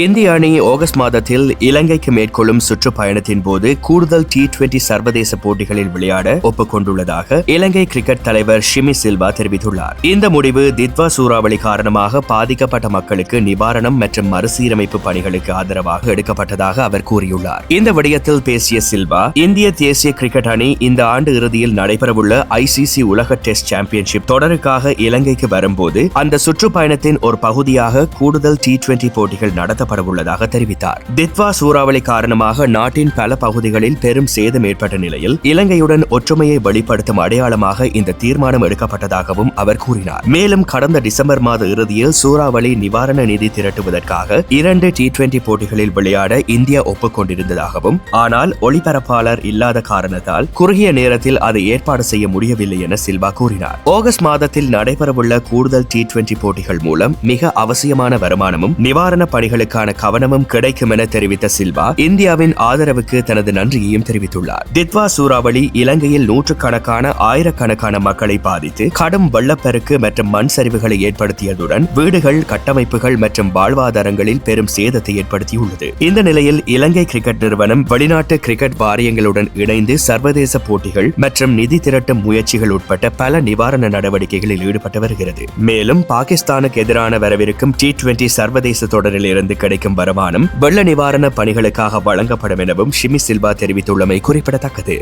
இந்திய அணி ஆகஸ்ட் மாதத்தில் இலங்கைக்கு மேற்கொள்ளும் சுற்றுப்பயணத்தின் போது கூடுதல் டி டுவெண்டி சர்வதேச போட்டிகளில் விளையாட ஒப்புக்கொண்டுள்ளதாக இலங்கை கிரிக்கெட் தலைவர் ஷிமி சில்வா தெரிவித்துள்ளார். இந்த முடிவு தித்வா சூறாவளி காரணமாக பாதிக்கப்பட்ட மக்களுக்கு நிவாரணம் மற்றும் மறுசீரமைப்பு பணிகளுக்கு ஆதரவாக எடுக்கப்பட்டதாக அவர் கூறியுள்ளார். இந்த விடயத்தில் பேசிய சில்வா இந்திய தேசிய கிரிக்கெட் அணி இந்த ஆண்டு இறுதியில் நடைபெறவுள்ள ஐசிசி உலக டெஸ்ட் சாம்பியன்ஷிப் தொடருக்காக இலங்கைக்கு வரும்போது அந்த சுற்றுப்பயணத்தின் ஒரு பகுதியாக கூடுதல் டி டுவெண்டி போட்டிகள் நடத்த உள்ளதாக தெரிவித்தார். தித்வா சூறாவளி காரணமாக நாட்டின் பல பகுதிகளில் பெரும் சேதம் ஏற்பட்ட நிலையில் இலங்கையுடன் ஒற்றுமையை வெளிப்படுத்தும் அடையாளமாக இந்த தீர்மானம் எடுக்கப்பட்டதாகவும் அவர் கூறினார். மேலும் கடந்த டிசம்பர் மாத இறுதியில் சூறாவளி நிவாரண நிதி திரட்டுவதற்காக இரண்டு டி டுவெண்டி போட்டிகளில் விளையாட இந்தியா ஒப்புக்கொண்டிருந்ததாகவும் ஆனால் ஒளிபரப்பாளர் இல்லாத காரணத்தால் குறுகிய நேரத்தில் அதை ஏற்பாடு செய்ய முடியவில்லை என சில்வா கூறினார். ஆகஸ்ட் மாதத்தில் நடைபெறவுள்ள கூடுதல் டி டுவெண்டி போட்டிகள் மூலம் மிக அவசியமான வருமானமும் நிவாரண பணிகளுக்கான கவனமும் கிடைக்கும் என தெரிவித்த சில்வா இந்தியாவின் ஆதரவுக்கு தனது நன்றியையும் தெரிவித்துள்ளார். தித்வா சூறாவளி இலங்கையில் நூற்றுக்கணக்கான ஆயிரக்கணக்கான மக்களை பாதித்து கடும் வெள்ளப்பெருக்கு மற்றும் மண் சரிவுகளை ஏற்படுத்தியதுடன் வீடுகள் கட்டமைப்புகள் மற்றும் வாழ்வாதாரங்களில் பெரும் சேதத்தை ஏற்படுத்தியுள்ளது. இந்த நிலையில் இலங்கை கிரிக்கெட் நிறுவனம் வெளிநாட்டு கிரிக்கெட் வாரியங்களுடன் இணைந்து சர்வதேச போட்டிகள் மற்றும் நிதி திரட்டும் முயற்சிகள் உட்பட்ட பல நிவாரண நடவடிக்கைகளில் ஈடுபட்டு வருகிறது. மேலும் பாகிஸ்தானுக்கு எதிரான வரவிருக்கும் டி டுவெண்டி சர்வதேச தொடரில் இருந்து கிடைக்கும் வருமானம் வெள்ள நிவாரண பணிகளுக்காக வழங்கப்படும் எனவும் ஷிமி சில்வா தெரிவித்துள்ளமை குறிப்பிடத்தக்கது.